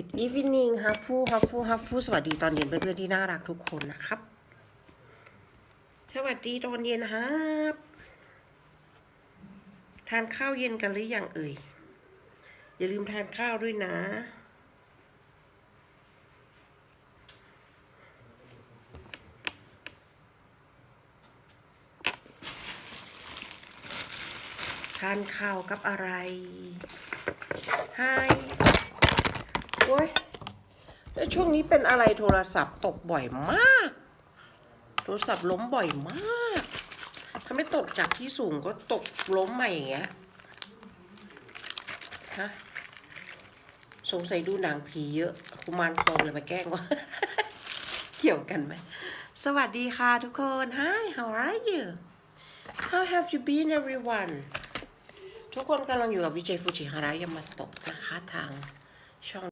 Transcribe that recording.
Good evening ฮัฟฟูฮัฟฟูฮัฟฟูสวัสดีตอนเย็นเพื่อนๆที่น่ารักทุกคนนะครับ สวัสดีตอนเย็นครับ ทานข้าวเย็นกันหรือยังเอ่ย อย่าลืมทานข้าวด้วยนะทานข้าวกับอะไรไฮ แล้วช่วงนี้เป็นอะไรโทรศัพท์ตกบ่อยมาก โทรศัพท์ล้มบ่อยมากถ้าไม่ตกจากที่สูงก็ตกล้มใหม่อย่างเงี้ยฮะสงสัยดูหนังผีเยอะกุมารทองเลยมาแกล้งว่าเกี่ยวกันไหม สวัสดีค่ะทุกคน Hi how are you How have you been everyone ทุกคนกำลังอยู่กับวิจัยฟูจิฮาระยามาโตะนะคะทางช่อง